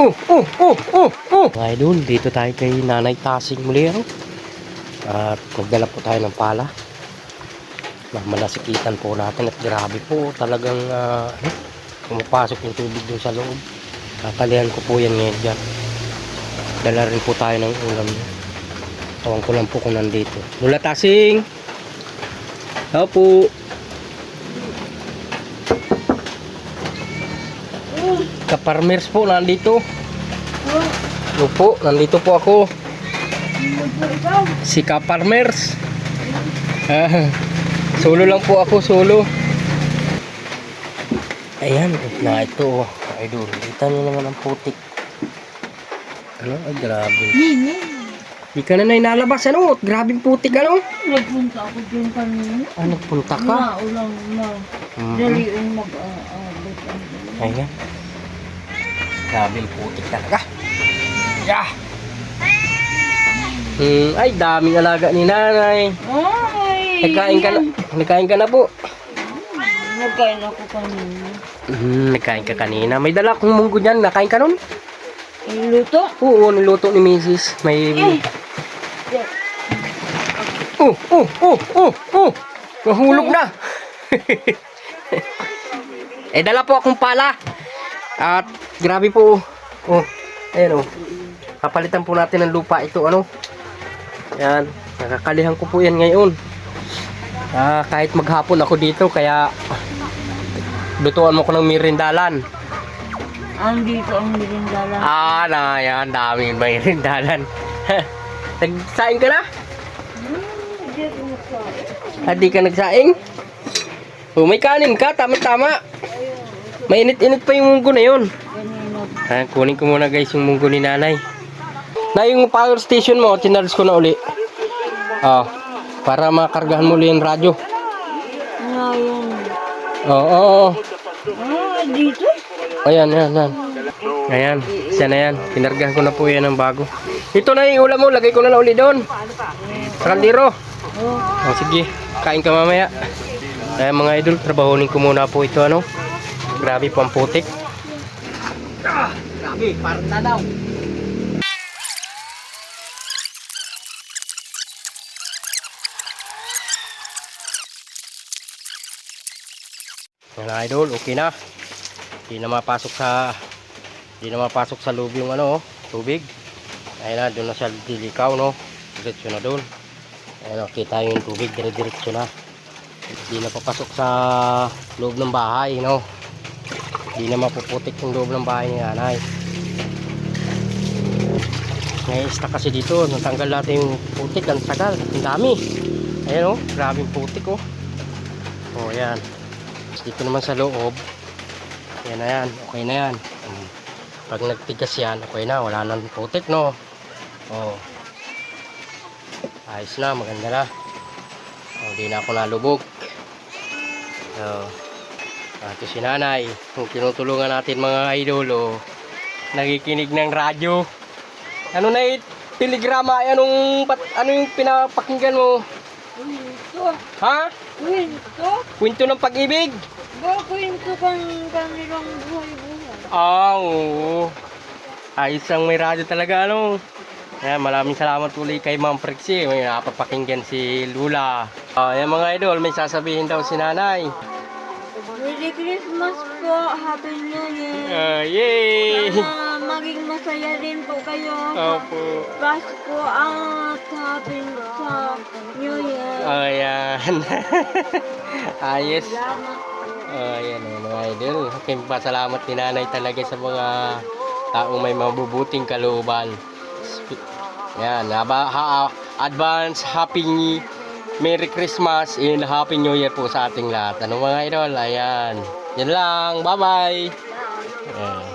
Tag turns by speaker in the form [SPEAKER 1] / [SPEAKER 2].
[SPEAKER 1] Oh, oh, oh, oh, oh. Mga idol, dito tayo kay Nanay Tasing muli. Ano? At magdala po tayo ng pala. Na malasikitan po natin at grabe po. Talagang ah, ano, pumapasok yung tubig dun sa loob. Kakalihan ko po yan ngayon dyan. Dala rin po tayo ng ulam. Tawang ko lang po kung nandito. Lula Tasing! Hello po! Kaparmers po, nandito. Ano po, nandito po ako. Si Kaparmers. Ah, solo lang po ako, solo. Ayan, na ito, oh, idol. Kita niyo naman ang putik. Ano? Ay, grabe.
[SPEAKER 2] Nini,
[SPEAKER 1] Di ka na na inalabas, ano? Grabing putik, ano?
[SPEAKER 2] nagpunta ako dyan kanina.
[SPEAKER 1] Ah, nagpunta ka.
[SPEAKER 2] Naulang na.
[SPEAKER 1] Mhm.
[SPEAKER 2] Dali yung mag-aabot.
[SPEAKER 1] Ayan. Grabing putik talaga. Yeah. Hmm, ay, daming alaga ni nanay.
[SPEAKER 2] Ay!
[SPEAKER 1] Nagkain ka na, nagkain ka na po.
[SPEAKER 2] Nagkain ako kanina.
[SPEAKER 1] Hmm, nagkain ka kanina. May dala akong munggo dyan. Nakain ka nun?
[SPEAKER 2] Iluto?
[SPEAKER 1] Oo, niluto ni Mrs. May...
[SPEAKER 2] Eh,
[SPEAKER 1] Oh, oh, oh, oh, oh! Nahulog na! eh, dala po akong pala. At grabe po. Oh, ayan oh. Papalitan po natin ng lupa ito, ano? Yan. Nakakalihan ko po yan ngayon. Ah, kahit maghapon ako dito, kaya lutuan mo ko ng mirindalan.
[SPEAKER 2] andito ang nilindala.
[SPEAKER 1] Ah, na yan. Daming mirindalan. Nagsaing ka na?
[SPEAKER 2] Hindi ako nagkain.
[SPEAKER 1] Ah, ka nagsaing? Oh, may kanin ka, tama-tama. Mainit-init pa yung munggo na yun. Ah, kunin ko muna guys yung munggo ni nanay. Na yung power station mo, tinarge ko na uli. Ah, para makargahan mo yung radyo.
[SPEAKER 2] Ngayon.
[SPEAKER 1] Oo, oo, oo.
[SPEAKER 2] Ah, dito?
[SPEAKER 1] Ayan, ayan, ayan. Ayan, siya na yan. Pinargahan ko na po yan ng bago. Ito na yung ulam mo, lagay ko na lang uli doon. Sa kaldero.
[SPEAKER 2] Oh,
[SPEAKER 1] Oh, sige, kain ka mamaya. Ayan mga idol, trabahonin ko muna po ito ano. Grabe po ang putik. Ah, grabe, parang tanaw. Mga idol, okay na. Hindi na mapasok sa hindi na mapasok sa loob yung ano, tubig. Ayun na, doon na siya dilikaw, no? Diretso na doon. Ayun, kita yung tubig, dire-diretso na. Hindi na papasok sa loob ng bahay, no? Hindi na mapuputik yung loob ng bahay ni nanay. Ngayon kasi dito, natanggal natin yung putik, ang tagal, ang dami. Ayan, oh, grabing putik, oh. Oh, ayan. Dito naman sa loob, yan na yan, okay na yan. Pag nagtigas yan, okay na, wala nang putik, no? Oh. Ayos na, maganda na. Oh, di na ako nalubog. So, ito si nanay. Kung tinutulungan natin mga idol, oh, nakikinig ng radyo. Ano na yung telegrama? Anong, pat, ano yung pinapakinggan mo?
[SPEAKER 2] kwento.
[SPEAKER 1] Ha?
[SPEAKER 2] Kwento?
[SPEAKER 1] Kwento ng pag-ibig?
[SPEAKER 2] Ba, kwento kang kanilang buhay-buhay.
[SPEAKER 1] Ah, oo. Ayos ang may radyo talaga, ano? Ayan, maraming salamat ulit kay Ma'am Prexie. May napapakinggan si Lula. Ah, yan mga idol, may sasabihin daw si nanay.
[SPEAKER 2] Merry Christmas po! Happy New Year!
[SPEAKER 1] Ah, yay!
[SPEAKER 2] Sana maging masaya din po kayo.
[SPEAKER 1] Opo.
[SPEAKER 2] Pasko at happy sa New Year.
[SPEAKER 1] Ayan. Ayos.
[SPEAKER 2] Salamat.
[SPEAKER 1] Ayan oh, mga idol. Okay, pasalamat ni nanay talaga sa mga taong may mabubuting kalooban. Ayan, haba, ha, advance happy Merry Christmas and Happy New Year po sa ating lahat. Ano mga idol? Ayan. Yan lang. Bye-bye. Ayan.